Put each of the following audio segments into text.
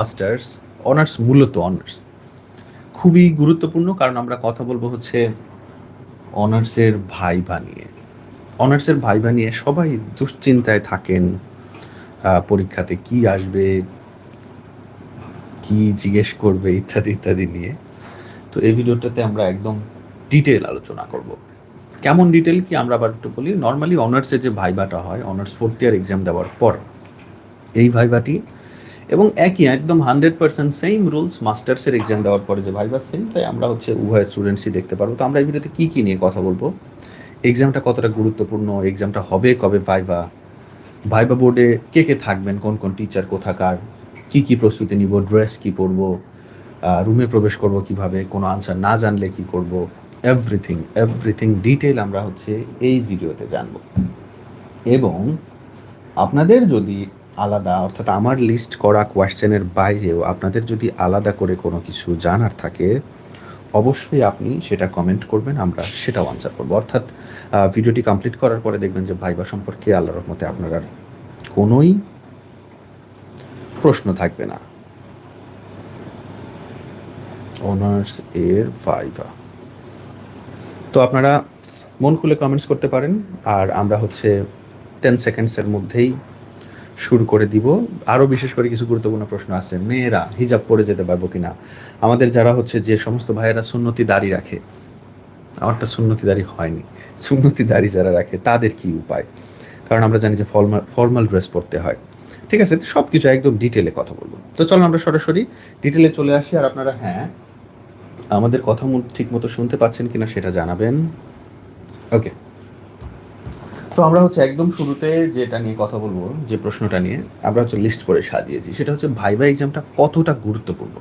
Masters honours মূলত honours খুবই গুরুত্বপূর্ণ, কারণ আমরা কথা বলব হচ্ছে অনার্সের ভাইবা নিয়ে। অনার্সের ভাইবা নিয়ে সবাই দুশ্চিন্তায় থাকেন পরীক্ষাতে কি আসবে, কি জিজ্ঞেস করবে, ইত্যাদি ইত্যাদি নিয়ে। তো এই ভিডিওটাতে আমরা একদম ডিটেল আলোচনা করব। কেমন ডিটেল কি আমরা আবার একটু বলি? নর্মালি অনার্সে যে ভাইবাটা হয় অনার্স ফোর্থ ইয়ার এক্সাম দেওয়ার পর, এই ভাইবাটি এবং একই, একদম হান্ড্রেড পার্সেন্ট সেম রুলস মাস্টার্সের এক্সাম দেওয়ার পরে যে ভাইবা সেম তাই আমরা হচ্ছে উভয় স্টুডেন্টসই দেখতে পারব। তো আমরা এই ভিডিওতে কী কী নিয়ে কথা বলব? এক্সামটা কতটা গুরুত্বপূর্ণ? এক্সামটা হবে কবে ভাইবা ভাইবা বোর্ডে কে কে থাকবেন? কোন কোন টিচার কোথাকার? কি কি প্রস্তুতি নিব? ড্রেস কি পরবো? রুমে প্রবেশ করব কীভাবে? কোনো আনসার না জানলে কি করব? এভরিথিং এভরিথিং ডিটেল আমরা হচ্ছে এই ভিডিওতে জানব। এবং আপনাদের যদি আলাদা, অর্থাৎ আমার লিস্ট করা কোয়েশ্চেনের বাইরেও আপনাদের যদি আলাদা করে কোনো কিছু জানার থাকে, অবশ্যই আপনি সেটা কমেন্ট করবেন, আমরা সেটাও আনসার করব। অর্থাৎ ভিডিওটি কমপ্লিট করার পরে দেখবেন যে ভাইবা সম্পর্কে আল্লাহর রহমতে আপনার আর কোনোই প্রশ্ন থাকবে না। অনার্স এর ভাইবা। তো আপনারা মন খুলে কমেন্টস করতে পারেন, আর আমরা হচ্ছে টেন সেকেন্ডসের মধ্যেই শুরু করে দিব। আরও বিশেষ করে কিছু গুরুত্বপূর্ণ প্রশ্ন আছে। মেয়েরা হিজাব পরে যেতে পারব কিনা? আমাদের যারা হচ্ছে যে সমস্ত ভাইয়েরা সুন্নতি দাড়ি রাখে, আমারটা সুন্নতি দাড়ি হয়নি। সুন্নতি দাড়ি যারা রাখে, তাদের কি উপায়? কারণ আমরা জানি যে ফর্মাল ফর্মাল ড্রেস পরতে হয়। ঠিক আছে? সব কিছু একদম ডিটেলে কথা বলব। তো চলো আমরা সরাসরি ডিটেলে চলে আসি। আর আপনারা হ্যাঁ আমাদের কথা ঠিক মতো শুনতে পাচ্ছেন কিনা সেটা জানাবেন। ওকে। তো আমরা হচ্ছে একদম শুরুতে যেটা নিয়ে কথা বলব, যে প্রশ্নটা নিয়ে, আমরা হচ্ছে লিস্ট করে সাজিয়েছি। সেটা হচ্ছে ভাইবা এক্সামটা কতটা গুরুত্বপূর্ণ?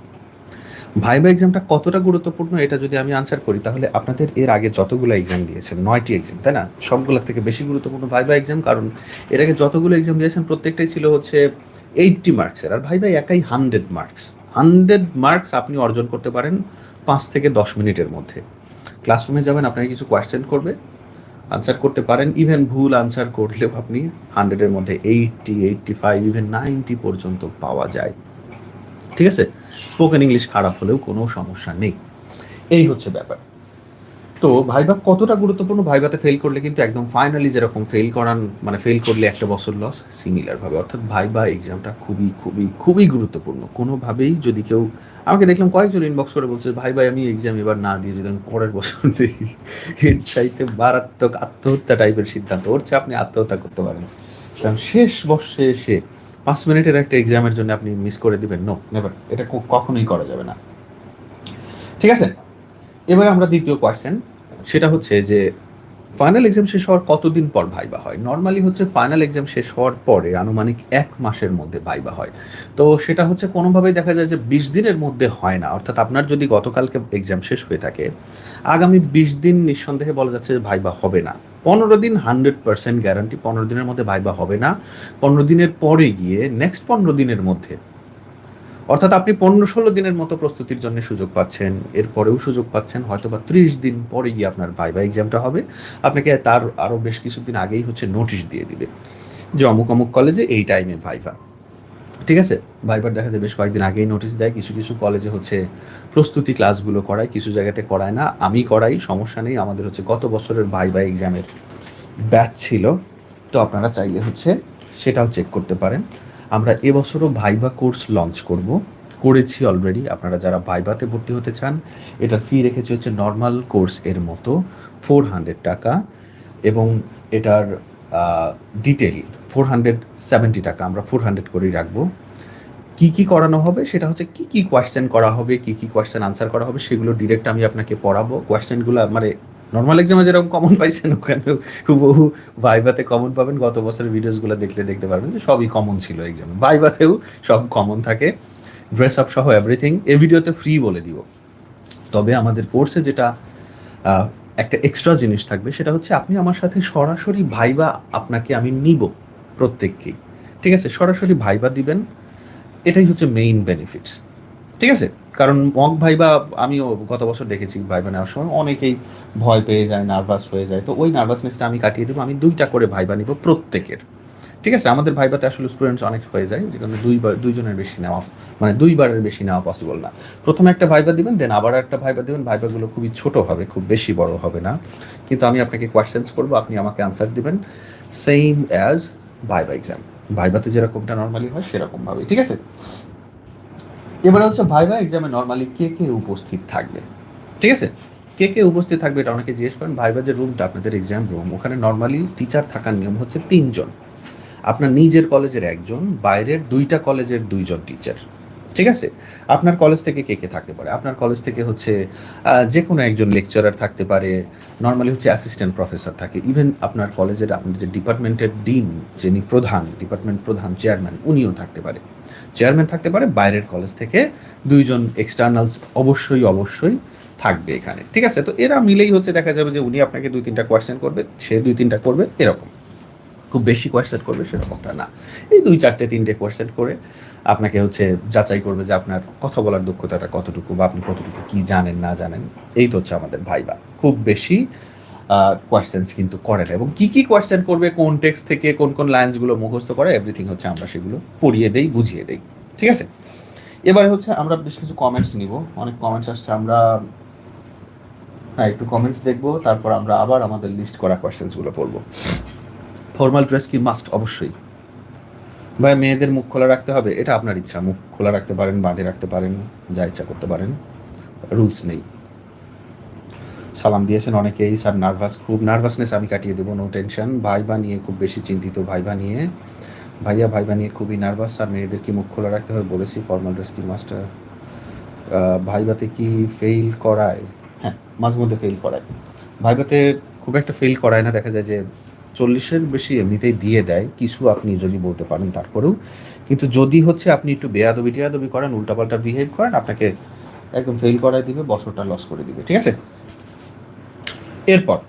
ভাইবা এক্সামটা কতটা গুরুত্বপূর্ণ এটা যদি আমি আনসার করি, তাহলে আপনাদের এর আগে যতগুলো এক্সাম দিয়েছেন, নয়টি এক্সাম তাই না? সবগুলোর থেকে বেশি গুরুত্বপূর্ণ ভাইবা এক্সাম কারণ এর আগে যতগুলো এক্সাম দিয়েছেন, প্রত্যেকটাই ছিল হচ্ছে এইটটি মার্কসের আর ভাইবা একাই হান্ড্রেড মার্কস হান্ড্রেড মার্কস আপনি অর্জন করতে পারেন পাঁচ থেকে দশ মিনিটের মধ্যে। ক্লাসরুমে যাবেন, আপনাকে কিছু কোয়েশ্চেন করবে। আনসার করতে পারেন। ইভেন ভুল আনসার করলেও আপনি হান্ড্রেডের মধ্যে eighty eighty five even ninety পর্যন্ত পাওয়া যায়। ঠিক আছে? স্পোকেন ইংলিশ খারাপ হলেও কোনো সমস্যা নেই। এই হচ্ছে ব্যাপার। তো ভাইবা কতটা গুরুত্বপূর্ণ? ভাইবাতে ফেল করলে কিন্তু একদম ফাইনালি যেরকম ফেল করান মানে ফেল করলে একটা বছর লস সিমিলার ভাবে। অর্থাৎ ভাইবা এক্সামটা খুবই খুবই খুবই গুরুত্বপূর্ণ। কোনোভাবেই যদি কেউ, আমাকে দেখলাম কয়েকজন ইনবক্স করে বলছে ভাই ভাই আমি এক্সাম এবার না দিয়ে যদি আমি পরের বছর দেখি এর চাইতে মারাত্মক আত্মহত্যা টাইপের সিদ্ধান্ত। ওর চেয়ে আপনি আত্মহত্যা করতে পারেন কারণ শেষ বর্ষে এসে পাঁচ মিনিটের একটা এক্সামের জন্য আপনি মিস করে দিবেন। নো নেভার এটা কখনোই করা যাবে না। ঠিক আছে? এবার আমরা দ্বিতীয় কোয়েশ্চেন সেটা হচ্ছে যে ফাইনাল এক্সাম শেষ হওয়ার কতদিন পর ভাইবা হয়? নর্মালি হচ্ছে ফাইনাল এক্সাম শেষ হওয়ার পরে আনুমানিক এক মাসের মধ্যে ভাইবা হয়। তো সেটা হচ্ছে কোনোভাবেই দেখা যায় যে বিশ দিনের মধ্যে হয় না। অর্থাৎ আপনার যদি গতকালকে এক্সাম শেষ হয়ে থাকে, আগামী বিশ দিন নিঃসন্দেহে বলা যাচ্ছে যে ভাইবা হবে না। পনেরো দিন হান্ড্রেড পার্সেন্ট গ্যারান্টি পনেরো দিনের মধ্যে ভাইবা হবে না। পনেরো দিনের পরে গিয়ে নেক্সট পনেরো দিনের মধ্যে অর্থাৎ আপনি পনেরো ষোলো দিনের মতো প্রস্তুতির জন্য সুযোগ পাচ্ছেন। এরপরেও সুযোগ পাচ্ছেন হয়তো বা ত্রিশ দিন পরে গিয়ে আপনার ভাইবা এক্সামটা হবে। আপনাকে তার আরও বেশ কিছুদিন আগেই হচ্ছে নোটিশ দিয়ে দিবে যে অমুক অমুক কলেজে এই টাইমে ভাইভা। ঠিক আছে? ভাইবার দেখা যায় বেশ কয়েকদিন আগেই নোটিশ দেয়, কিছু কিছু কলেজে হচ্ছে প্রস্তুতি ক্লাসগুলো করায়, কিছু জায়গাতে করায় না। আমি করাই, সমস্যা নেই, আমাদের হচ্ছে গত বছরের ভাইবা এক্সামের ব্যাচ ছিল। তো আপনারা চাইলে হচ্ছে সেটাও চেক করতে পারেন। আমরা এবছরও ভাইবা কোর্স লঞ্চ করব। করেছি অলরেডি আপনারা যারা ভাইবাতে ভর্তি হতে চান এটার ফি রেখেছি হচ্ছে নর্মাল কোর্স এর মতো ফোর হান্ড্রেড টাকা। এবং এটার ডিটেল ফোর হান্ড্রেড সেভেন্টি টাকা। আমরা ফোর হান্ড্রেড করেই রাখব। কি কি করানো হবে সেটা হচ্ছে কি কি কোয়েশ্চেন করা হবে, কি কি কোয়েশ্চেন আনসার করা হবে, সেগুলো ডিরেক্ট আমি আপনাকে পড়াবো। কোয়েশ্চেনগুলো মানে নর্মাল এক্সামে যেরকম কমন পাইছেন ওখানেও হুবহু ভাইভাতে কমন পাবেন। গত বছরের ভিডিওসগুলো দেখলে দেখতে পারবেন যে সবই কমন ছিল এক্সামে ভাইভাতেও সব কমন থাকে। ড্রেস আপ সহ এভরিথিং এই ভিডিওতে ফ্রি বলে দিব। তবে আমাদের কোর্সে যেটা একটা এক্সট্রা জিনিস থাকবে, সেটা হচ্ছে আপনি আমার সাথে সরাসরি ভাইবা আপনাকে আমি নিব প্রত্যেককেই। ঠিক আছে? সরাসরি ভাইবা দিবেন। এটাই হচ্ছে মেইন বেনিফিটস ঠিক আছে? কারণ মক ভাইবা আমিও গত বছর দেখেছি ভাইবা নেওয়ার সময় অনেকেই ভয় পেয়ে যায় নার্ভাস হয়ে যায়। তো ওই নার্ভাসনেসটা আমি কাটিয়ে দেবো, আমি দুইটা করে ভাইবা নিব প্রত্যেকের। ঠিক আছে? আমাদের ভাইবাতে আসলে স্টুডেন্টস অনেক হয়ে যায় যেখানে দুইবার দুইজনের বেশি নেওয়া মানে দুইবারের বেশি নেওয়া পসিবল না। প্রথমে একটা ভাইবা দিবেন দেন আবার একটা ভাইবা দিবেন। ভাইবাগুলো খুবই ছোট হবে, খুব বেশি বড় হবে না। কিন্তু আমি আপনাকে কোয়েশ্চেন্স করব, আপনি আমাকে আনসার দিবেন। সেম অ্যাজ ভাইবা এক্সাম ভাইবাতে যেরকমটা নর্মালি হয়, সেরকমভাবেই, ঠিক আছে? এবারে হচ্ছে ভাইবা এক্সামে নর্মালি কে কে উপস্থিত থাকবে? ঠিক আছে? কে কে উপস্থিত থাকবে এটা অনেকে জিজ্ঞেস করেন। ভাইবা যে রুমটা আপনাদের এক্সাম রুম ওখানে নর্মালি টিচার থাকার নিয়ম হচ্ছে তিনজন। আপনার নিজের কলেজের একজন, বাইরের দুইটা কলেজের দুইজন টিচার ঠিক আছে? আপনার কলেজ থেকে কে কে থাকতে পারে? আপনার কলেজ থেকে হচ্ছে যে কোনো একজন লেকচারার থাকতে পারে। নর্মালি হচ্ছে অ্যাসিস্ট্যান্ট প্রফেসর থাকে। ইভেন আপনার কলেজের আপনার যে ডিপার্টমেন্টের ডিন যিনি প্রধান ডিপার্টমেন্ট প্রধান চেয়ারম্যান উনিও থাকতে পারে। চেয়ারম্যান থাকতে পারে, বাইরের কলেজ থেকে দুইজন এক্সটার্নালস অবশ্যই অবশ্যই থাকবে এখানে, ঠিক আছে? তো এরা মিলেই হচ্ছে, দেখা যাবে যে উনি আপনাকে দুই তিনটা কোয়েশ্চেন করবে, সে দুই তিনটা করবে, এরকম। খুব বেশি কোয়েশ্চেন করবে সেরকমটা না। এই দুই চারটে তিনটে কোয়েশ্চেন করে আপনাকে হচ্ছে যাচাই করবে যে আপনার কথা বলার দক্ষতাটা কতটুকু বা আপনি কতটুকু কি জানেন, না জানেন। এই তো হচ্ছে আমাদের ভাইবা। খুব বেশি কোয়েশ্চেন্স কিন্তু করে না। এবং কি কি কোয়েশ্চেন করবে, কোন টেক্সট থেকে কোন কোন লাইন্সগুলো মুখস্থ করে এভরিথিং হচ্ছে আমরা সেগুলো পড়িয়ে দেই, বুঝিয়ে দেই। ঠিক আছে? এবারে হচ্ছে আমরা বেশ কিছু কমেন্টস নিব। অনেক কমেন্টস আসছে, আমরা হ্যাঁ একটু কমেন্টস দেখব, তারপর আমরা আবার আমাদের লিস্ট করা কোয়েশ্চেন্সগুলো পড়ব। ফর্মাল ড্রেস কি মাস্ট অবশ্যই। ভাই, মেয়েদের মুখ খোলা রাখতে হবে, এটা আপনার ইচ্ছা। মুখ খোলা রাখতে পারেন, বাঁধে রাখতে পারেন, যা ইচ্ছা করতে পারেন। রুলস নেই। সালাম দিয়েছেন অনেকেই, স্যার নার্ভাস, খুব নার্ভাসনেস আমি কাটিয়ে দেবো নো টেনশন ভাইবা নিয়ে খুব বেশি চিন্তিত, ভাইবা নিয়ে। ভাইয়া, ভাইবা নিয়ে খুবই নার্ভাস আর মেয়েদের কি মুখ খোলা রাখতে হবে বলেছি ফর্মাল ড্রেস কি মাস্ট ভাইবাতে কি ফেল করায়? হ্যাঁ মাঝে মধ্যে ফেল করায়। ভাইবাতে খুব একটা ফেল করায় না, দেখা যায় যে চল্লিশের বেশি এমনিতেই দিয়ে দেয়, কিছু আপনি যদি বলতে পারেন তারপরেও। কিন্তু যদি হচ্ছে আপনি একটু বেয়াদবি টেয়াদবি করেন, উল্টাপাল্টা বিহেভ করেন, আপনাকে একদম ফেল করায় দিবে, বছরটা লস করে দিবে, ঠিক আছে? এরপর,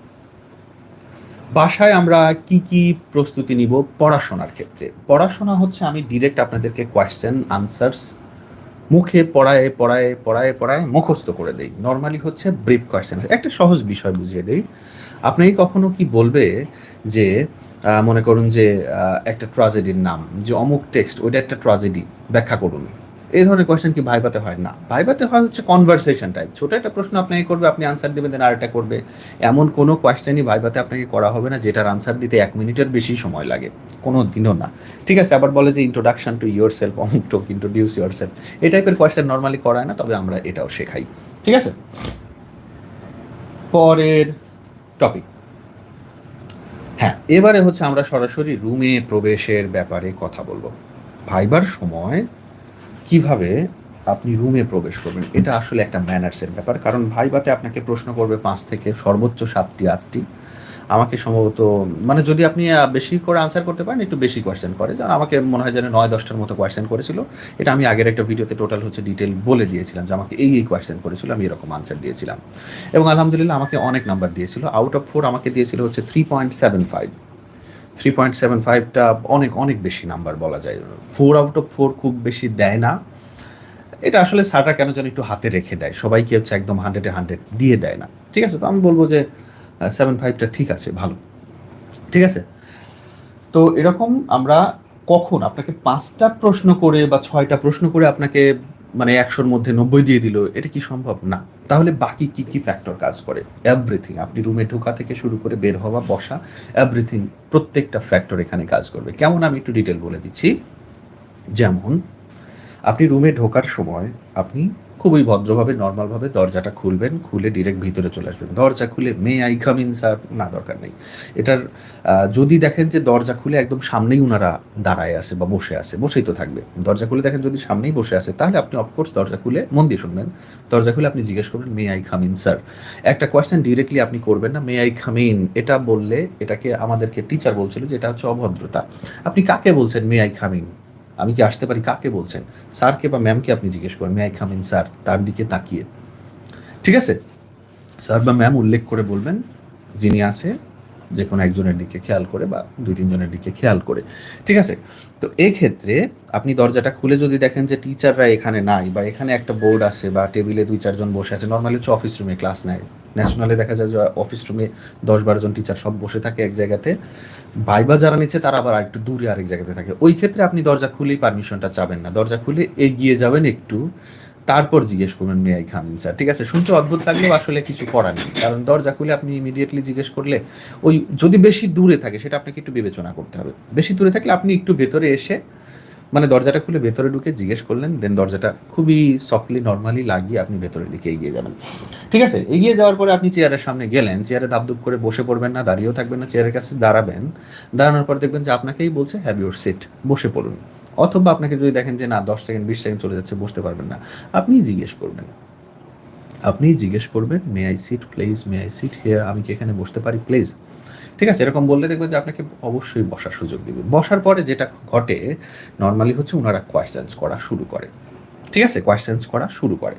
বাসায় আমরা কি কি প্রস্তুতি নিব পড়াশোনার ক্ষেত্রে? পড়াশোনা হচ্ছে আমি ডিরেক্ট আপনাদেরকে কোয়েশ্চেন আনসার্স মুখে পড়ায় পড়ায় পড়ায় পড়ায় মুখস্থ করে দেই। নর্মালি হচ্ছে ব্রিফ কোয়েশ্চেন একটা সহজ বিষয় বুঝিয়ে দেই। আপনাকে কখনো কি বলবে যে মনে করুন যে একটা ট্রাজেডির নাম, যে অমুক টেক্সট ওইটা একটা ট্রাজেডি ব্যাখ্যা করুন। এই ধরনের কোয়েশ্চেন কি ভাইবাতে হয়? না ভাইবাতে হয় হচ্ছে কনভারসেশন টাইপ ছোট একটা প্রশ্ন আপনাকে করবে, আপনি আনসার দেবেন দেন আরেকটা করবে। এমন কোনো কোয়েশ্চেনই ভাইবাতে আপনাকে করা হবে না, যেটার আনসার দিতে এক মিনিটের বেশি সময় লাগে। কোনো দিনও না। ঠিক আছে, আবার বলে যে ইন্ট্রোডাকশন টু ইয়োর সেলফ অমুক টুক ইন্ট্রোডিউস ইয়োর সেলফ এই টাইপের কোয়েশ্চেন নর্মালি করায় না, তবে আমরা এটাও শেখাই। ঠিক আছে? পরের টপিক হ্যাঁ এবারে হচ্ছে আমরা সরাসরি রুমে প্রবেশের ব্যাপারে কথা বলব। ভাইবার সময় কীভাবে আপনি রুমে প্রবেশ করবেন, এটা আসলে একটা ম্যানার্সের ব্যাপার। কারণ ভাইবাতে আপনাকে প্রশ্ন করবে পাঁচ থেকে সর্বোচ্চ সাতটি, আটটি। আমাকে সম্ভবত মানে যদি আপনি বেশি করে আনসার করতে পারেন, একটু বেশি কোয়েশ্চেন করে। যেমন আমাকে মনে হয় যেন নয়, দশটার মতো কোয়েশ্চেন করেছিল। এটা আমি আগের একটা ভিডিওতে টোটাল হচ্ছে ডিটেল বলে দিয়েছিলাম যে আমাকে এই এই কোয়েশ্চেন করেছিল, আমি এরকম আনসার দিয়েছিলাম। এবং আলহামদুলিল্লাহ আমাকে অনেক নাম্বার দিয়েছিল। আউট অফ ফোর আমাকে দিয়েছিল হচ্ছে three point seven five three point seven ফাইভটা অনেক অনেক বেশি নাম্বার বলা যায়। ফোর আউট অফ ফোর খুব বেশি দেয় না। এটা আসলে সারটা কেন যেন একটু হাতে রেখে দেয়। সবাইকে হচ্ছে একদম হান্ড্রেডে হান্ড্রেড দিয়ে দেয় না। ঠিক আছে, তো আমি বলব যে সেভেন ফাইভটা ঠিক আছে, ভালো। ঠিক আছে? তো এরকম আমরা কখন আপনাকে পাঁচটা প্রশ্ন করে বা ছয়টা প্রশ্ন করে আপনাকে মানে একশোর মধ্যে নব্বই দিয়ে দিল, এটা কি সম্ভব? না। তাহলে বাকি কি কি ফ্যাক্টর কাজ করে? এভরিথিং আপনি রুমে ঢোকা থেকে শুরু করে বের হওয়া, বসা এভরিথিং প্রত্যেকটা ফ্যাক্টর এখানে কাজ করবে। কেমন আমি একটু ডিটেল বলে দিচ্ছি? যেমন, আপনি রুমে ঢোকার সময় আপনি খুবই ভদ্রভাবে, নর্মালভাবে দরজাটা খুলবেন, খুলে ডিরেক্ট ভিতরে চলে আসবেন। দরজা খুলে may I come in sir না, দরকার নেই। এটার যদি দেখেন যে দরজা খুলে একদম সামনেই ওনারা দাঁড়ায় আছে বা বসে আছে, বসেই তো থাকবে। দরজা খুলে দেখেন যদি সামনেই বসে আছে, তাহলে আপনি অফকোর্স দরজা খুলে মন দিয়ে শুনবেন। দরজা খুলে আপনি জিজ্ঞেস করবেন may I come in sir একটা কোয়েশ্চেন ডিরেক্টলি আপনি করবেন না মে আই কাম ইন এটা বললে এটাকে আমাদেরকে টিচার বলছিল যে এটা হচ্ছে অভদ্রতা। আপনি কাকে বলছেন মে আই কাম ইন আমি কি আসতে পারি? কাকে বলছেন? স্যারকে বা ম্যামকে আপনি জিজ্ঞেস করেন। ম্যাই ইন স্যার তার দিকে তাকিয়ে। ঠিক আছে? স্যার বা ম্যাম উল্লেখ করে বলবেন যিনি আছে। যে কোনো একজনের দিকে খেয়াল করে বা দুই তিনজনের দিকে খেয়াল করে, ঠিক আছে? তো এক্ষেত্রে আপনি দরজাটা খুলে যদি দেখেন যে টিচাররা এখানে নাই বা এখানে একটা বোর্ড আছে বা টেবিলে দুই চারজন বসে আছে, নর্মালি হচ্ছে অফিস রুমে ক্লাস নেয়। ন্যাশনালে দেখা যায় যে অফিস রুমে দশ বারো জন টিচার সব বসে থাকে এক জায়গাতে, ভাইবা যারা নিচ্ছে তারা আবার একটু দূরে আরেক জায়গাতে থাকে। ওই ক্ষেত্রে আপনি দরজা খুলেই পারমিশনটা চাবেন না। দরজা খুলে এগিয়ে যাবেন একটু তারপর জিজ্ঞেস করবেন মে আই স্যার ঠিক আছে? শুনতে অদ্ভুত লাগলেও আসলে কিছু করার নেই। কারণ দরজা খুলে আপনি ইমিডিয়েটলি জিজ্ঞেস করলে ওই যদি বেশি দূরে থাকে, সেটা আপনাকে একটু বিবেচনা করতে হবে। বেশি দূরে থাকলে আপনি একটু ভেতরে এসে মানে দরজাটা খুলে ভেতরে ঢুকে জিজ্ঞেস করলেন দেন দরজাটা খুবই সফটলি নর্মালি লাগিয়ে আপনি ভেতরের দিকে এগিয়ে যাবেন। ঠিক আছে? এগিয়ে যাওয়ার পরে আপনি চেয়ারের সামনে গেলেন, চেয়ারে দাবদুব করে বসে পড়বেন না, দাঁড়িয়েও থাকবেন না, চেয়ারের কাছে দাঁড়াবেন। দাঁড়ানোর পর দেখবেন যে আপনাকেই বলছে হ্যাভ ইউর সিট বসে পড়ুন। অথবা আপনাকে যদি দেখেন যে না, দশ সেকেন্ড, বিশ সেকেন্ড চলে যাচ্ছে, বসতে পারবেন না, আপনি জিজ্ঞেস করবেন। আপনি জিজ্ঞেস করবেন may I sit please may I sit here আমি কি এখানে বসতে পারি? প্লিজ ঠিক আছে, এরকম বললে দেখবেন যে আপনাকে অবশ্যই বসার সুযোগ দেবে। বসার পরে যেটা ঘটে নর্মালি হচ্ছে ওনারা কোয়েশ্চেন্স করা শুরু করে। ঠিক আছে? কোয়েশ্চেন্স করা শুরু করে।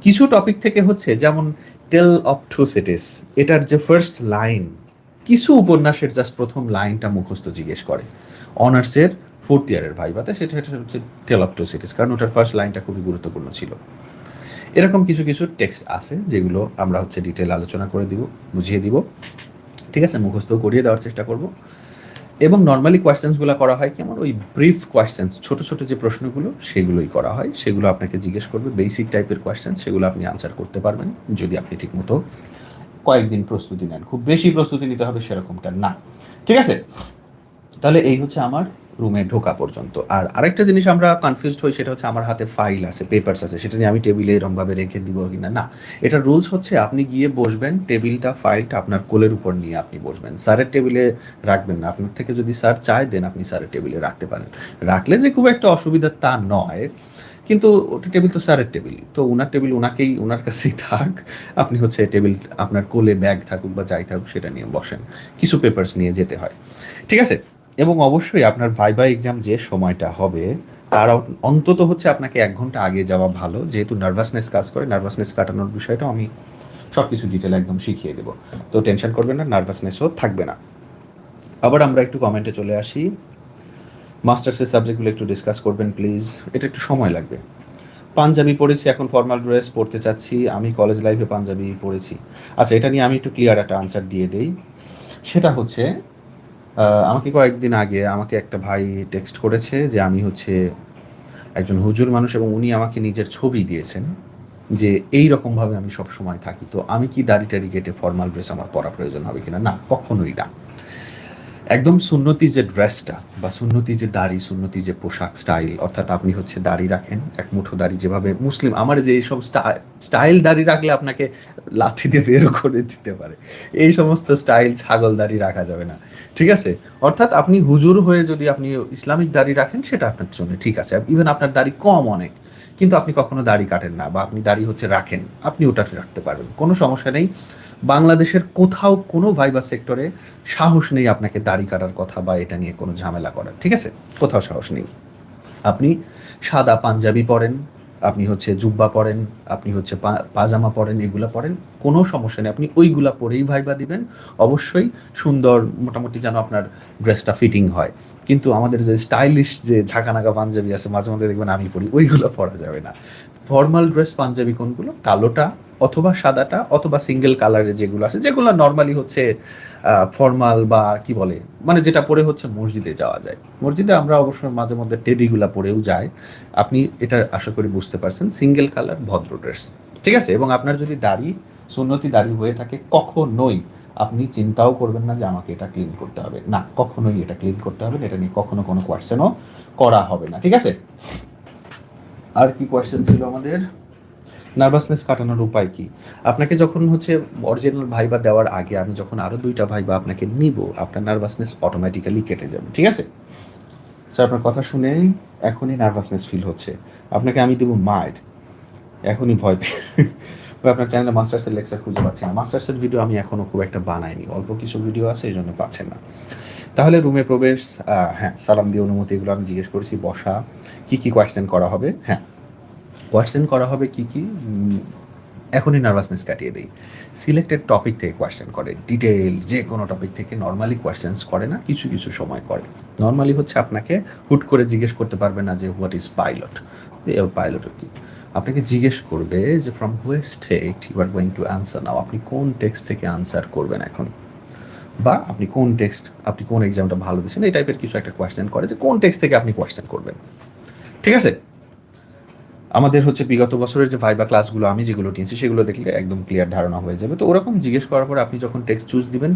কিছু টপিক থেকে হচ্ছে, যেমন টেল অফ ট্রুসিটিস এটার যে ফার্স্ট লাইন কিছু উপন্যাসের জাস্ট প্রথম লাইনটা মুখস্থ জিজ্ঞেস করে। অনার্সের ফোর্থ ইয়ারের ভাইবাতে, সেটা হচ্ছে টেল অফ ট্রুসিটিস কারণ ওটার ফার্স্ট লাইনটা খুবই গুরুত্বপূর্ণ ছিল। এরকম কিছু কিছু টেক্সট আছে যেগুলো আমরা হচ্ছে ডিটেল আলোচনা করে দিব, বুঝিয়ে দিব। ঠিক আছে? মুখস্থ করিয়ে দেওয়ার চেষ্টা করব। এবং নর্মালি কোয়েশ্চেন্সগুলো করা হয় কেমন? ওই ব্রিফ কোয়েশ্চেন্স ছোট ছোট যে প্রশ্নগুলো, সেগুলোই করা হয়। সেগুলো আপনাকে জিজ্ঞেস করবে বেসিক টাইপের কোয়েশ্চেন সেগুলো আপনি আনসার করতে পারবেন, যদি আপনি ঠিকমতো কয়েকদিন প্রস্তুতি নেন। খুব বেশি প্রস্তুতি নিতে হবে সেরকমটা না। ঠিক আছে? তাহলে এই হচ্ছে আমার রুমে ঢোকা পর্যন্ত। আর আরেকটা জিনিস আমরা কনফিউজড হই, সেটা হচ্ছে আমার হাতে ফাইল আছে পেপারস আছে, সেটা নিয়ে আমি টেবিলে এরমভাবে রেখে দিব কিনা? না, এটা রুলস হচ্ছে আপনি গিয়ে বসবেন টেবিলটা ফাইলটা আপনার কোলের উপর নিয়ে আপনি বসবেন। স্যারের টেবিলে রাখবেন না, আপনার থেকে যদি স্যার চায় দেন আপনি স্যারের টেবিলে রাখতে পারেন। রাখলে যে খুব একটা অসুবিধা তা নয়, কিন্তু ওটা টেবিল তো স্যারের টেবিল তো ওনার টেবিল ওনাকেই ওনার কাছেই থাক। আপনি হচ্ছে টেবিল আপনার কোলে ব্যাগ থাকুক বা যাই থাকুক, সেটা নিয়ে বসেন। কিছু পেপার্স নিয়ে যেতে হয়। ঠিক আছে? এবং অবশ্যই আপনার ভাইবা এক্সাম যে সময়টা হবে, তার অন্তত হচ্ছে আপনাকে এক ঘণ্টা আগে যাওয়া ভালো। যেহেতু নার্ভাসনেস কাজ করে নার্ভাসনেস কাটানোর বিষয়টা আমি সব কিছু ডিটেল একদম শিখিয়ে দেবো। তো টেনশন করবেন না নার্ভাসনেসও থাকবে না। আবার আমরা একটু কমেন্টে চলে আসি। মাস্টার্সের সাবজেক্টগুলো একটু ডিসকাস করবেন প্লিজ এটা একটু সময় লাগবে। পাঞ্জাবি পড়েছি, এখন ফর্মাল ড্রেস পড়তে চাচ্ছি। আমি কলেজ লাইফে পাঞ্জাবি পড়েছি। আচ্ছা এটা নিয়ে আমি একটু ক্লিয়ার একটা আনসার দিয়ে দেই। সেটা হচ্ছে আমাকে কয়েকদিন আগে আমাকে একটা ভাই টেক্সট করেছে যে আমি হচ্ছে একজন হুজুর মানুষ এবং উনি আমাকে নিজের ছবি দিয়েছেন যে এই রকমভাবে আমি সব সময় থাকি। তো আমি কি দাড়ি টাড়ি কেটে ফর্মাল ড্রেস আমার পরা প্রয়োজন হবে কিনা? না, কখনোই না। একদম সুন্নতি যে ড্রেসটা বা সুন্নতি যে দাড়ি, সুন্নতি যে পোশাক স্টাইল, অর্থাৎ আপনি হচ্ছে দাড়ি রাখেন, এক মুঠো দাড়ি যেভাবে মুসলিম, আমার যে এইসব স্টাইল দাড়ি রাখলে আপনাকে লাথি দিয়ে বেরো করে দিতে পারে। এই সমস্ত স্টাইল ছাগল দাড়ি রাখা যাবে না। ঠিক আছে? অর্থাৎ আপনি হুজুর হয়ে যদি আপনি ইসলামিক দাড়ি রাখেন, সেটা আপনার জন্য ঠিক আছে। ইভেন আপনার দাড়ি কম অনেক, কিন্তু আপনি কখনো দাড়ি কাটেন না বা আপনি দাড়ি হচ্ছে রাখেন, আপনি ওটা রাখতে পারবেন। কোনো সমস্যা নেই। বাংলাদেশের কোথাও কোনো ভাইবা সেক্টরে সাহস নেই আপনাকে দাড়ি কাটার কথা বা এটা নিয়ে কোনো ঝামেলা করার, ঠিক আছে? কোথাও সাহস নেই। আপনি সাদা পাঞ্জাবি পরেন, আপনি হচ্ছে জুব্বা পরেন, আপনি হচ্ছে পাজামা পরেন, এগুলা পরেন, কোনো সমস্যা নেই। আপনি ওইগুলা পরেই ভাইবা দিবেন। অবশ্যই সুন্দর মোটামুটি যেন আপনার ড্রেসটা ফিটিং হয়। কিন্তু আমাদের যে স্টাইলিশ যে ঝাঁকানাকা পাঞ্জাবি আছে, মাঝে মধ্যে দেখবেন আমি পরি, ওইগুলো পরা যাবে না। ফর্মাল ড্রেস পাঞ্জাবি কোনগুলো? কালোটা অথবা সাদাটা অথবা সিঙ্গেল কালারের যেগুলো আছে, যেগুলো নর্মালি হচ্ছে ফর্মাল বা কি বলে মানে যেটা পরে হচ্ছে মসজিদে যাওয়া যায়। মসজিদে আমরা অবশ্যই মাঝে মধ্যে টেডিগুলা পরেও যাই। আপনি এটা আশা করি বুঝতে পারছেন সিঙ্গেল কালার ভদ্র ড্রেস ঠিক আছে? এবং আপনার যদি দাড়ি, সুন্নতি দাড়ি হয়ে থাকে, কখনোই আপনি চিন্তাও করবেন না যে আমাকে এটা ক্লিন করতে হবে। না, কখনোই এটা ক্লিন করতে হবে এটা নিয়ে কখনো কোনো কোয়েশ্চেনও করা হবে না, ঠিক আছে? আর কি কোয়েশ্চেন ছিল আমাদের? নার্ভাসনেস কাটানোর উপায় কি? আপনাকে যখন হচ্ছে অরিজিনাল ভাইবা দেওয়ার আগে আমি যখন আরও দুইটা ভাইবা আপনাকে নিব, আপনার নার্ভাসনেস অটোমেটিক্যালি কেটে যাবে, ঠিক আছে? স্যার আপনার কথা শুনে এখনই নার্ভাসনেস ফিল হচ্ছে। আপনাকে আমি দেবো মায়ের। এখনই ভয় পেয়ে আপনার চ্যানেলে মাস্টার্সের লেকচার খুঁজে পাচ্ছি না। মাস্টার্সের ভিডিও আমি এখনও খুব একটা বানাইনি। অল্প কিছু ভিডিও আছে, এই জন্য পাচ্ছেন না। তাহলে রুমে প্রবেশ হ্যাঁ সালাম দিয়ে অনুমতি এগুলো আমি জিজ্ঞেস করেছি, বসা, কি কি কোয়েশ্চেন করা হবে? হ্যাঁ। কোয়েশ্চেন করা হবে কি কি? এখনই নার্ভাসনেস কাটিয়ে দিই। সিলেক্টেড টপিক থেকে কোয়েশ্চেন করে। ডিটেল যে কোনো টপিক থেকে নর্মালি কোয়েশ্চেন্স করে না, কিছু কিছু সময় করে। নর্মালি হচ্ছে আপনাকে হুট করে জিজ্ঞেস করতে পারবে না যে হোয়াট ইজ পাইলট পাইলট কি? আপনাকে জিজ্ঞেস করবে যে from where state you are going to answer now আপনি কোন টেক্সট থেকে আনসার করবেন এখন? বা আপনি কোন টেক্সট আপনি কোন এক্সামটা ভালো দিচ্ছেন? এই টাইপের কিছু একটা কোয়েশ্চেন করে যে কোন টেক্সট থেকে আপনি কোয়েশ্চেন করবেন। ঠিক আছে? আমাদের হচ্ছে বিগত বছরের যে ভাইবা ক্লাসগুলো আমি যেগুলো নিয়েছি সেগুলো দেখলে একদম ক্লিয়ার ধারণা হয়ে যাবে। তো ওরকম জিজ্ঞেস করার পর আপনি যখন টেক্সট চুজ দিবেন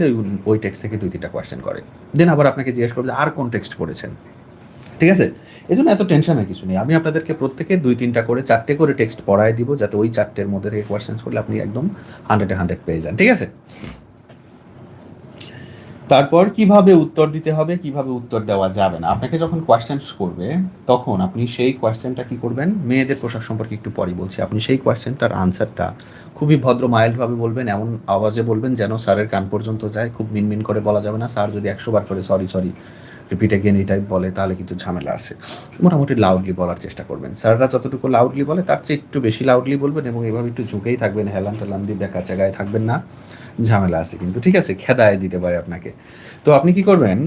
ওই টেক্সট থেকে দুই, তিনটা কোয়েশ্চেন করে। দেন আবার আপনাকে জিজ্ঞেস করবে আর কোন টেক্সট পড়েছেন? ঠিক আছে? এই জন্য এত টেনশনের কিছু নেই। আমি আপনাদেরকে প্রত্যেকে দুই, তিনটা করে, চারটে করে টেক্সট পড়ায় দিব, যাতে ওই চারটের মধ্যে থেকে কোয়েশ্চেন্স করলে আপনি একদম হান্ড্রেডে হান্ড্রেড পেয়ে যান। ঠিক আছে? তারপর কীভাবে উত্তর দিতে হবে, কীভাবে উত্তর দেওয়া যাবে না? আপনাকে যখন কোয়েশ্চেন করবে, তখন আপনি সেই কোয়েশ্চেনটা কি করবেন? মেয়েদের পোশাক সম্পর্কে একটু পরই বলছি। আপনি সেই কোয়েশ্চেনটার আনসারটা খুবই ভদ্র মাইল্ডভাবে বলবেন, এমন আওয়াজে বলবেন যেন স্যারের কান পর্যন্ত যায়। খুব মিনমিন করে বলা যাবে না, স্যার যদি একশো বার করে sorry sorry repeat again type বলে, তাহলে কিন্তু ঝামেলা আছে। মোটামুটি লাউডলি বলার চেষ্টা করবেন। স্যাররা যতটুকু লাউডলি বলে, তার চেয়ে একটু বেশি লাউডলি বলবেন এবং এভাবে একটু ঝুঁকেই থাকবেন, হেলান টেলান দিয়ে বেকা জায়গায় থাকবেন না। ঝামেলা আছে কিন্তু, ঠিক আছে, খেদায় দিতে পারে আপনাকে। তো আপনি কি করবেন?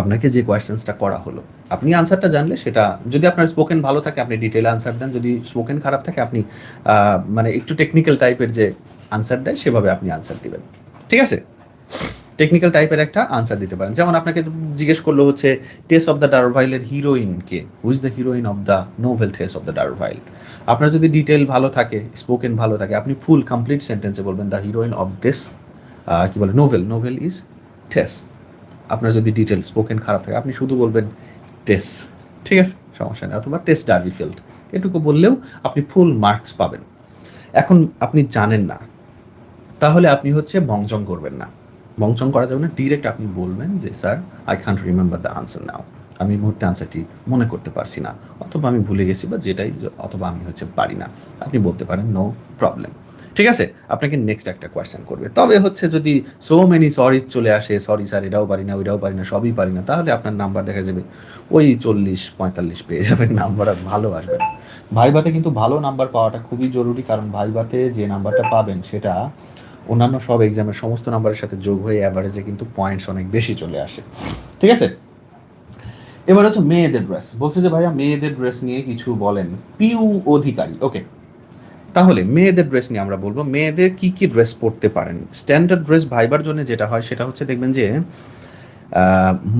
আপনাকে যে কোয়েশ্চেন্সটা করা হলো, আপনি আনসারটা জানলে সেটা, যদি আপনার স্পোকেন ভালো থাকে, আপনি ডিটেল আনসার দেন, যদি স্পোকেন খারাপ থাকে, আপনি মানে একটু টেকনিক্যাল টাইপের যে আনসার দেয়, সেভাবে আপনি আনসার দিবেন। ঠিক আছে? টেকনিক্যাল টাইপের একটা আনসার দিতে পারেন। যেমন আপনাকে জিজ্ঞেস করল হচ্ছে টেস অফ দ্য ডারভাইলের heroine K? Who's the heroine of the novel Tess of the d'Urberville আপনার যদি ডিটেল ভালো থাকে স্পোকেন ভালো থাকে, আপনি ফুল কমপ্লিট সেন্টেন্সে বলবেন দ্য হিরোইন অফ দিস কী বলে নোভেল নোভেল ইজ টেস আপনার যদি ডিটেল স্পোকেন খারাপ থাকে, আপনি শুধু বলবেন টেস ঠিক আছে? সমস্যা নেই। অথবা টেস্ট ফিল্ড এটুকু বললেও আপনি ফুল মার্কস পাবেন। এখন আপনি জানেন না। তাহলে আপনি হচ্ছে বংচং করবেন না। বংচং করা যাবে না। ডিরেক্ট আপনি বলবেন যে sir I can't remember the answer now আমি এই মুহূর্তে আনসারটি মনে করতে পারছি না। অথবা আমি ভুলে গেছি বা যেটাই অথবা আমি হচ্ছে পারি না। আপনি বলতে পারেন নো প্রবলেম ঠিক আছে? আপনাকে নেক্সট একটা কোয়েশ্চেন করবে। তবে হচ্ছে যদি সো মেনি সরি চলে আসে সরি স্যার এটাও পারি না, ওইটাও পারি না, সবই পারি না, তাহলে আপনার নাম্বার দেখা যাবে ওই চল্লিশ, পঁয়তাল্লিশ পেয়ে যাবেন। নাম্বার আর ভালো আসবে ভাইবাতে কিন্তু ভালো নাম্বার পাওয়াটা খুবই জরুরি, কারণ ভাইবাতে যে নাম্বারটা পাবেন, সেটা অন্যান্য সব এক্সামের সমস্ত নাম্বারের সাথে যোগ হয়ে অ্যাভারেজে কিন্তু পয়েন্টস অনেক বেশি চলে আসে। ঠিক আছে? এবার হচ্ছে মেয়েদের ড্রেস বলছে যে ভাইয়া মেয়েদের ড্রেস নিয়ে কিছু বলেন। পিউ অধিকারী। ওকে তাহলে মেয়েদের ড্রেস নিয়ে আমরা বলব, মেয়েদের কি কি ড্রেস পরতে পারেন? স্ট্যান্ডার্ড ড্রেস ভাইবার জন্য যেটা হয় সেটা হচ্ছে দেখবেন যে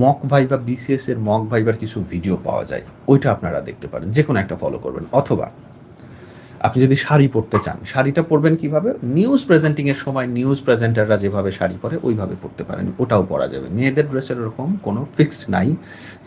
মক ভাইবা বিসিএস এর মক ভাইবার কিছু ভিডিও পাওয়া যায়। ওইটা আপনারা দেখতে পারেন। যে কোনো একটা ফলো করবেন। অথবা আপনি যদি শাড়ি পরতে চান, শাড়িটা পরবেন কীভাবে? নিউজ প্রেজেন্টিং এর সময় নিউজ প্রেজেন্টাররা যেভাবে শাড়ি পরে, ওইভাবে পরতে পারেন, ওটাও পরা যাবে। মেয়েদের ড্রেসের ওরকম কোনো ফিক্সড নাই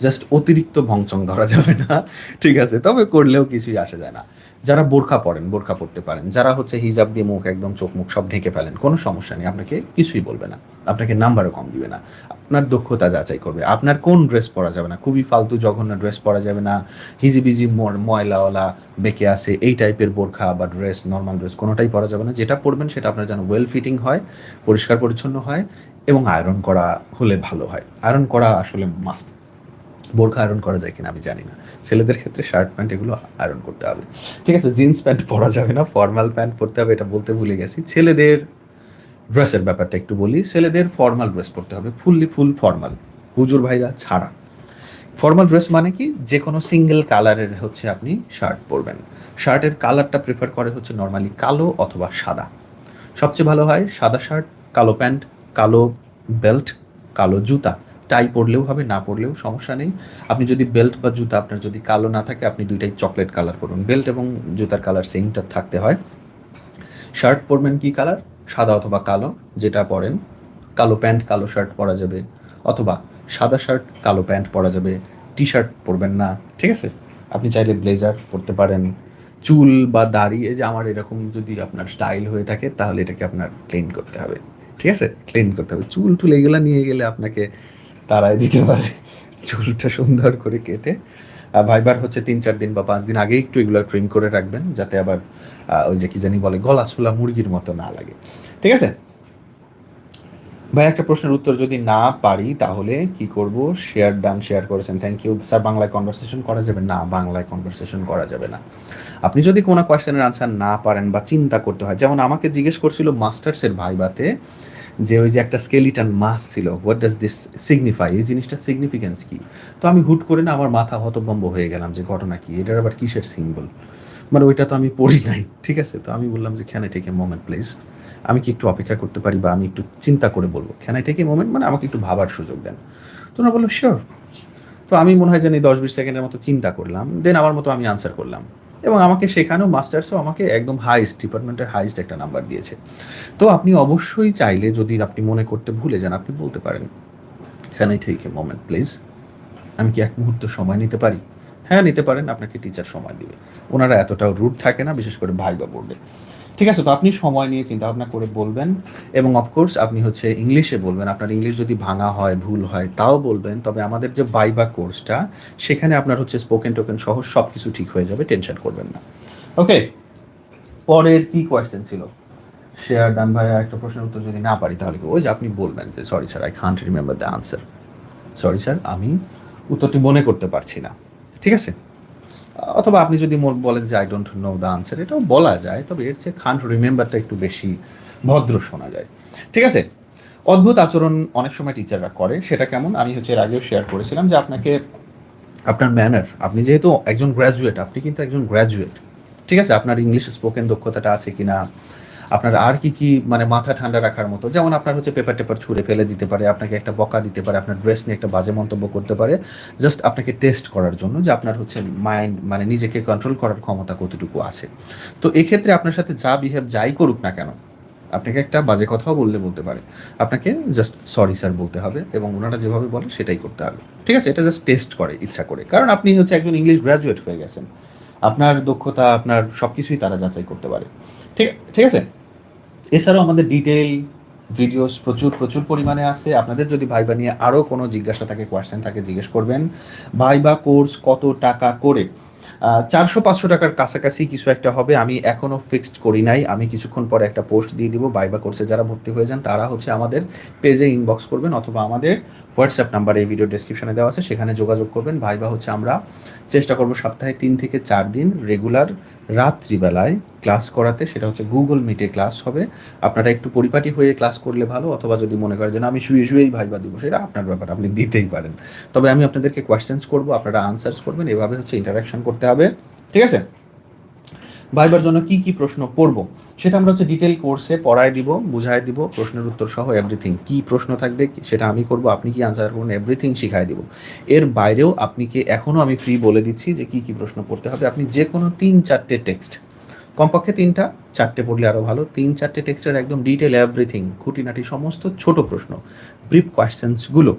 জাস্ট অতিরিক্ত ভংচং ধরা যাবে না, ঠিক আছে? তবে করলেও কিছুই আসে যায় না। যারা বোরখা পরেন, বোরখা পরতে পারেন, যারা হচ্ছে হিজাব দিয়ে মুখ একদম চোখ মুখ সব ঢেকে ফেলেন, কোনো সমস্যা নেই, আপনাকে কিছুই বলবে না, আপনাকে নাম্বারও কম দিবে না, আপনার দক্ষতা যাচাই করবে, আপনার কোন ড্রেস পরা যাবে না, খুবই ফালতু জঘন্য ড্রেস পরা যাবে না, হিজিবিজি ময়লাওয়ালা বেঁকে আসে এই টাইপের বোরখা বা ড্রেস নর্মাল ড্রেস কোনোটাই পরা যাবে না, যেটা পরবেন সেটা আপনার যেন ওয়েল ফিটিং হয়, পরিষ্কার পরিচ্ছন্ন হয় এবং আয়রন করা হলে ভালো হয় আয়রন করা আসলে মাস্ট বোরখা আয়রন করা যায় কিনা আমি জানি না। ছেলেদের ক্ষেত্রে শার্ট প্যান্ট এগুলো আয়রন করতে হবে। ঠিক আছে জিন্স প্যান্ট পরা যাবে না ফর্মাল প্যান্ট পরতে হবে, এটা বলতে ভুলে গেছি। ছেলেদের ড্রেসের ব্যাপারটা একটু বলি, ছেলেদের ফর্মাল ড্রেস পরতে হবে ফুললি ফুল ফর্মাল হুজুর ভাইরা, ছাড়া। ফর্মাল ড্রেস মানে কি? যে কোনো সিঙ্গেল কালারের হচ্ছে আপনি শার্ট পরবেন। শার্টের কালারটা প্রেফার করে হচ্ছে নর্মালি কালো অথবা সাদা। সবচেয়ে ভালো হয় সাদা শার্ট কালো প্যান্ট কালো বেল্ট কালো জুতা। টাই পরলেও হবে, না পরলেও সমস্যা নেই। আপনি যদি বেল্ট বা জুতা আপনার যদি কালো না থাকে, আপনি দুইটাই চকলেট কালার করুন বেল্ট এবং জুতার কালার সেমটা থাকতে হয়। শার্ট পরবেন কি কালার সাদা অথবা কালো, যেটা পরেন। কালো প্যান্ট কালো শার্ট পরা যাবে। অথবা সাদা শার্ট কালো প্যান্ট পরা যাবে। টি শার্ট পরবেন না, ঠিক আছে? আপনি চাইলে ব্লেজার পরতে পারেন। চুল বা দাড়ি যে আমার এরকম যদি আপনার স্টাইল হয়ে থাকে, তাহলে এটাকে আপনার ক্লিন করতে হবে। ঠিক আছে? ক্লিন করতে হবে। চুল টুল এগুলো নিয়ে গেলে আপনাকে তারাই দিতে পারে। চুলটা সুন্দর করে কেটে। ভাইবার হচ্ছে তিন, চার দিন বা পাঁচ দিন আগে একটু এগুলো ট্রিম করে রাখবেন, যাতে আবার ওই যে কি জানি বলে, গলা ছুলা মুরগির মতো না লাগে। ঠিক আছে? ভাই, একটা প্রশ্নের উত্তর যদি না পারি, তাহলে কি করব? শেয়ার ডান শেয়ার করেছেন। থ্যাংক ইউ স্যার বাংলায় কনভারসেশন করা যাবে? না, বাংলায় কনভারসেশন করা যাবে না। আপনি যদি কোনো কোয়েশ্চেনের আনসার না পারেন বা চিন্তা করতে হয়, যেমন আমাকে জিজ্ঞেস করছিল মাস্টার্সের ভাইবাতে যে ওই যে একটা স্কেলিটান মাস ছিল হোয়াট ডাজ দিস সিগনিফাই এই জিনিসটা সিগনিফিকেন্স কি? তো আমি হুট করে না আমার মাথা হতভম্ব হয়ে গেলাম যে ঘটনা কি? এটার আবার কিসের সিম্বল মানে ওইটা তো আমি পড়ি নাই, ঠিক আছে? তো আমি বললাম যে ক্যান টেক মোমেন্ট প্লিজ আমি কি একটু অপেক্ষা করতে পারি বা আমি একটু চিন্তা করে বলব? ক্যান টেক মোমেন্ট মানে আমাকে একটু ভাবার সুযোগ দেন। তো ওরা বলল শিওর তো আমি মনে হয় জানি দশ বিশ সেকেন্ডের মতো চিন্তা করলাম দেন আমার মতো আমি আনসার করলাম। এবং আমাকে সেখানেও মাস্টার্সও আমাকে একদম হাইস্ট ডিপার্টমেন্টের হাইস্ট একটা নাম্বার দিয়েছে। তো আপনি অবশ্যই চাইলে যদি আপনি মনে করতে ভুলে যান, আপনি বলতে পারেন ক্যান আই ঠিক এ মোমেন্ট প্লিজ আমি কি এক মুহূর্ত সময় নিতে পারি? হ্যাঁ নিতে পারেন, আপনাকে টিচার সময় দিবে। ওনারা এতটাও রুট থাকে না, বিশেষ করে ভাই বা বোর্ডে ঠিক আছে, তো আপনি সময় নিয়ে চিন্তা ভাবনা করে বলবেন। এবং অফকোর্স আপনি হচ্ছে ইংলিশে বলবেন। আপনার ইংলিশ যদি ভাঙা হয়, ভুল হয়, তাও বলবেন। তবে আমাদের যে ভাইবা কোর্সটা সেখানে আপনার হচ্ছে স্পোকেন টোকেন সহ সব কিছু ঠিক হয়ে যাবে টেনশন করবেন না। ওকে পরের কি কোয়েশ্চেন ছিল? শেয়ার ডান ভাইয়া, একটা প্রশ্নের উত্তর যদি না পারি, তাহলে? ওই যে আপনি বলবেন যে sorry sir I can't remember the answer sorry sir আমি উত্তরটি মনে করতে পারছি না। ঠিক আছে? অথবা আপনি যদি বলেন যে I don't know the answer এটাও বলা যায়, তবে এর চেয়ে খান্ট রিমেম্বারটা একটু বেশি ভদ্র শোনা যায়। ঠিক আছে? অদ্ভুত আচরণ অনেক সময় টিচাররা করে, সেটা কেমন? আমি হচ্ছে এর আগেও শেয়ার করেছিলাম যে, আপনাকে আপনার ম্যানার আপনি যেহেতু একজন গ্র্যাজুয়েট আপনি কিন্তু একজন গ্র্যাজুয়েট ঠিক আছে? আপনার ইংলিশ স্পোকেন দক্ষতাটা আছে কিনা? আপনার আর কি কি মানে মাথা ঠান্ডা রাখার মতো? যেমন আপনার হচ্ছে পেপার টেপার ছুঁড়ে ফেলে দিতে পারে, আপনাকে একটা বকা দিতে পারে, আপনার ড্রেস নিয়ে একটা বাজে মন্তব্য করতে পারে। জাস্ট আপনাকে টেস্ট করার জন্য যে আপনার হচ্ছে মাইন্ড মানে নিজেকে কন্ট্রোল করার ক্ষমতা কতটুকু আছে। তো এক্ষেত্রে আপনার সাথে যা বিহেভ যাই করুক না কেন, আপনাকে একটা বাজে কথাও বললে বলতে পারে। আপনাকে জাস্ট সরি স্যার বলতে হবে এবং ওনারা যেভাবে বলে সেটাই করতে হবে। ঠিক আছে? এটা জাস্ট টেস্ট করে, ইচ্ছা করে। কারণ আপনি হচ্ছে একজন ইংলিশ গ্র্যাজুয়েট হয়ে গেছেন। আপনার দক্ষতা, আপনার সব কিছুই তারা যাচাই করতে পারে। ঠিক ঠিক আছে? এছাড়াও আমাদের ডিটেইল ভিডিওস প্রচুর প্রচুর পরিমাণে আছে। আপনাদের যদি ভাইবা নিয়ে আরও কোনো জিজ্ঞাসা থাকে কোয়েশ্চেন থাকে, জিজ্ঞেস করবেন। ভাই বা কোর্স কত টাকা করে? চারশো পাঁচশো টাকার কাছাকাছি কিছু একটা হবে, আমি এখনও ফিক্সড করি নাই। আমি কিছুক্ষণ পরে একটা পোস্ট দিয়ে দিব বাইবা কোর্সে যারা ভর্তি হয়ে যান, তারা হচ্ছে আমাদের পেজে ইনবক্স করবেন অথবা আমাদের হোয়াটসঅ্যাপ নাম্বার এই ভিডিও ডেসক্রিপশনে দেওয়া আছে, সেখানে যোগাযোগ করবেন। ভাইবা হচ্ছে আমরা চেষ্টা করব সপ্তাহে তিন থেকে চার দিন রেগুলার রাত্রিবেলায় ক্লাস করাতে, সেটা হচ্ছে গুগল মিটে ক্লাস হবে। আপনারা একটু পরিপাটি হয়ে ক্লাস করলে ভালো, অথবা যদি মনে করেন যে আমি শুয়ে শুয়েই ভাইবা দিব, সেটা আপনার ব্যাপার, আপনি দিতেই পারেন। তবে আমি আপনাদেরকে কোয়েশ্চেন্স করব, আপনারা আনসার্স করবেন, এভাবে হচ্ছে ইন্টারাকশন করতে হবে, ঠিক আছে? ভাইবার জন্য কি কি প্রশ্ন পড়ব সেটা আমরা হচ্ছে ডিটেল কোর্সে পড়ায় দিব, বুঝায় দিব, প্রশ্নের উত্তর সহ এভরিথিং কি প্রশ্ন থাকবে, সেটা আমি করব, আপনি কি আনসার করুন এভরিথিং শিখাই দিব। এর বাইরেও আপনি কি এখনও আমি ফ্রি বলে দিচ্ছি যে কি কি প্রশ্ন পড়তে হবে। আপনি যে কোনো তিন চারটে টেক্সট কমপক্ষে তিনটা, চারটে পড়লে আরও ভালো। তিন চারটে টেক্সটের একদম ডিটেল এভরিথিং খুঁটিনাটি সমস্ত ছোট প্রশ্ন ব্রিফ কোয়েশ্চেন্সগুলো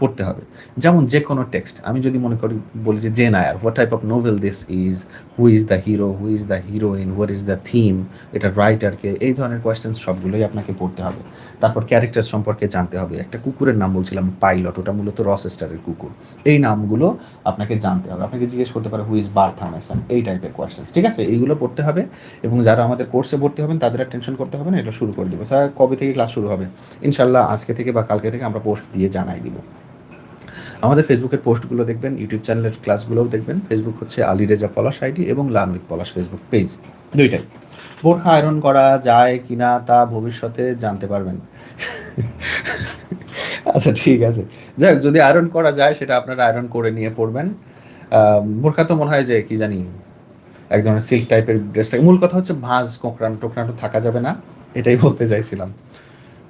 পড়তে হবে। যেমন যে কোনো টেক্সট, আমি যদি মনে করি, বলি যে Jane Eyre what type of novel this is who is the hero who is the heroine what is the theme এটা রাইটারকে এই ধরনের কোয়েশ্চেন্স সবগুলোই আপনাকে পড়তে হবে। তারপর ক্যারেক্টার সম্পর্কে জানতে হবে। একটা কুকুরের নাম বলছিলাম পাইলট ওটা মূলত রসেস্টারের কুকুর। এই নামগুলো আপনাকে জানতে হবে। আপনাকে জিজ্ঞেস করতে পারে হু ইজ বার্থ ম্যাসন এই টাইপের কোয়েশ্চেন্স ঠিক আছে? এইগুলো পড়তে হবে এবং যারা আমাদের কোর্সে ভর্তি হবেন, তাদের আর টেনশন করতে হবে না, এটা শুরু করে দেবো। স্যার, কবে থেকে ক্লাস শুরু হবে? ইনশাল্লাহ আজকে থেকে বা কালকে থেকে আমরা পোস্ট দিয়ে জানাই দিব। আমাদের ফেসবুকের পোস্টগুলো দেখবেন ইউটিউব চ্যানেলের ক্লাসগুলোও দেখবেন। ফেসবুক হচ্ছে আলী রেজা পলাশ আইডি এবং learn with Palash Facebook page দুইটাই। বোরখা আয়রন করা যায় কিনা তা ভবিষ্যতে জানতে পারবেন। আচ্ছা ঠিক আছে। যাই হোক যদি আয়রন করা যায়, সেটা আপনারা আয়রন করে নিয়ে পড়বেন বোরখা তো মনে হয় যে, কি জানি, এক ধরনের সিল্ক টাইপের ড্রেস থাকে। মূল কথা হচ্ছে ভাঁজ কোঁকড়ানো টোকরানো থাকা যাবে না। এটাই বলতে চাইছিলাম।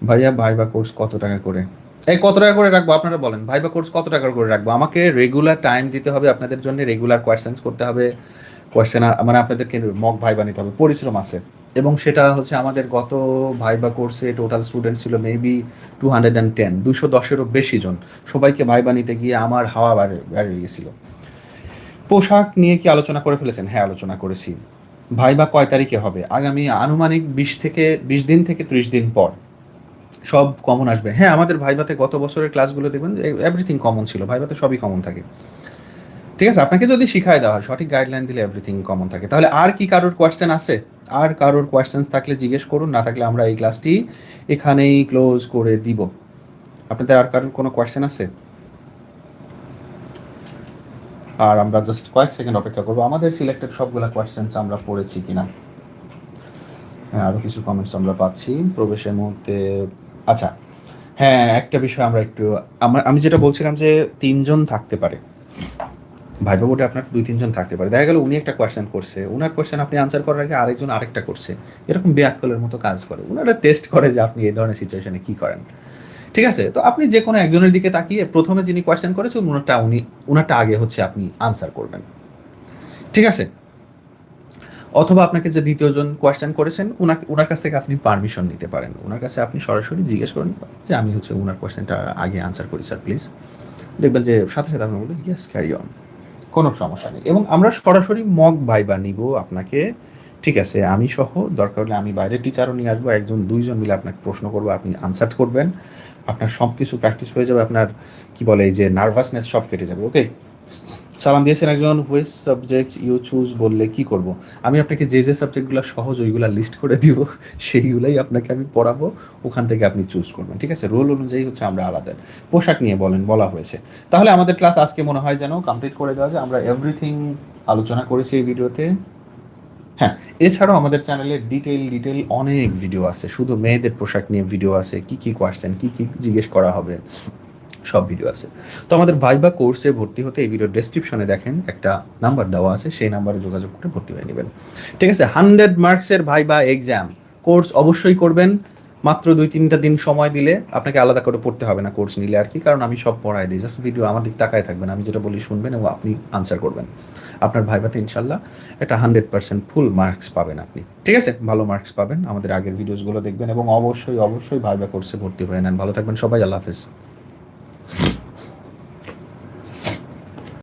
ভাইয়া, ভাই বা কোর্স কত টাকা করে? এই কত টাকা করে রাখব? আপনারা বলেন। ভাইবা কোর্স কত টাকা করে রাখব? আমাকে রেগুলার টাইম দিতে হবে আপনাদের জন্য রেগুলার কোয়েশ্চেন্স করতে হবে। কোয়েশ্চেন মানে আপনাদেরকে মক ভাইবা নিতে হবে, পরিশ্রম আছে। এবং সেটা হচ্ছে আমাদের গত ভাইবা কোর্সে টোটাল স্টুডেন্ট ছিল maybe two hundred and ten দুশো দশেরও বেশি জন। সবাইকে ভাইবা নিতে গিয়ে আমার হাওয়া বাড়ে বেড়ে গেছিল পোশাক নিয়ে কি আলোচনা করে ফেলেছেন? হ্যাঁ আলোচনা করেছি। ভাইবা কয় তারিখে হবে? আগামী আনুমানিক বিশ থেকে বিশ দিন থেকে ত্রিশ দিন পর। সব কমন আসবে। হ্যাঁ আমাদের ভাইভাতে গত বছরের ক্লাসগুলো দেখবেন এভরিথিং কমন ছিল, ভাইভাতে সবই কমন থাকে। ঠিক আছে, আপনাকে যদি শিখায় দেওয়া হয়, সঠিক গাইডলাইন দিলে এভরিথিং কমন থাকে। তাহলে আর কি কারোর কোয়েশ্চেন আছে? আর কারোর কোয়েশ্চেন্স থাকলে জিজ্ঞেস করুন, না থাকলে আমরা এই ক্লাসটি এখানেই ক্লোজ করে দিব। আপনাদের আর কারোর কোনো কোয়েশ্চেন আছে? আর আমরা জাস্ট কয়েক সেকেন্ড অপেক্ষা করব। আমাদের সিলেক্টেড সবগুলা কোয়েশ্চেন্স আমরা পড়েছি কিনা? হ্যাঁ আরও কিছু কমেন্টস আমরা পাচ্ছি। প্রবেশের মুহূর্তে আচ্ছা হ্যাঁ একটা বিষয় আমরা একটু, আমরা, আমি যেটা বলছিলাম যে তিনজন থাকতে পারে। ভাইবা বোর্ডে আপনার দুই, তিনজন থাকতে পারে। দেখা গেল উনি একটা কোয়েশ্চেন করছে ওনার কোয়েশ্চেন আপনি আনসার করার আগে আরেকজন আরেকটা করছে। এরকম বেয়াক্কলের মতো কাজ করে। ওনারা টেস্ট করে যে আপনি এই ধরনের সিচুয়েশনে কি করেন। ঠিক আছে? তো আপনি যে কোনো একজনের দিকে তাকিয়ে প্রথমে যিনি কোয়েশ্চেন করেছেন ওনারটা উনি ওনারটা আগে হচ্ছে আপনি আনসার করবেন। ঠিক আছে? অথবা আপনাকে যে দ্বিতীয়জন কোয়েশ্চেন করেছেন ওনাকে ওনার কাছ থেকে আপনি পারমিশন নিতে পারেন। ওনার কাছে আপনি সরাসরি জিজ্ঞেস করেন যে, আমি হচ্ছে ওনার কোয়েশ্চেনটা আগে আনসার করি স্যার প্লিজ দেখবেন যে, সাথে সাথে আপনি বলবেন ইয়েস ক্যারি অন কোনো সমস্যা নেই। এবং আমরা সরাসরি মগ ভাইবা নিব আপনাকে। ঠিক আছে, আমি সহ, দরকার হলে আমি বাইরের টিচারও নিয়ে আসব, একজন, দুইজন মিলে আপনাকে প্রশ্ন করব, আপনি আনসার করবেন। আপনার সব কিছু প্র্যাকটিস হয়ে যাবে, আপনার কি বলে, এই যে নার্ভাসনেস সব কেটে যাবে ওকে সালাম দিয়েছেন একজন হুইচ সাবজেক্ট ইউ চুজ বললে কি করব? আমি আপনাকে যে যে সাবজেক্টগুলো সহজ ওইগুলো লিস্ট করে দিব, সেইগুলাই আপনাকে আমি পড়াবো, ওখান থেকে আপনি চুজ করবেন, ঠিক আছে? রোল অনুযায়ী হচ্ছে আমরা আলাদা। পোশাক নিয়ে বলেন, বলা হয়েছে। তাহলে আমাদের ক্লাস আজকে মনে হয় যেন কমপ্লিট করে দেওয়া যায়। আমরা এভরিথিং আলোচনা করেছি এই ভিডিওতে হ্যাঁ এছাড়াও আমাদের চ্যানেলে ডিটেল ডিটেল অনেক ভিডিও আছে। শুধু মেয়েদের পোশাক নিয়ে ভিডিও আছে, কি কি কোয়েশ্চেন কি কি জিজ্ঞেস করা হবে। সব ভিডিও আছে। তো আমাদের ভাইবা কোর্সে ভর্তি হতে এই ভিডিও ডেসক্রিপশনে দেখেন একটা নাম্বার দেওয়া আছে, সেই নাম্বারে যোগাযোগ করে ভর্তি হয়ে নেবেন। ঠিক আছে হান্ড্রেড মার্কসের ভাইবা এক্সাম কোর্স অবশ্যই করবেন, মাত্র দুই তিনটা দিন সময় দিলে আপনাকে আলাদা করে পড়তে হবে না কোর্স নিলে আর কি, কারণ আমি সব পড়াই দিই। জাস্ট ভিডিও আমার দিক তাকায় থাকবেন আমি যেটা বলি শুনবেন এবং আপনি আনসার করবেন। আপনার ভাইবাতে ইনশাল্লাহ একটা হান্ড্রেড পার্সেন্ট ফুল মার্কস পাবেন আপনি। ঠিক আছে, ভালো মার্কস পাবেন, আমাদের আগের ভিডিওসগুলো দেখবেন এবং অবশ্যই অবশ্যই ভাইবা কোর্সে ভর্তি হয়ে নেন। ভালো থাকবেন সবাই, আল্লাহ হাফেজ। 了。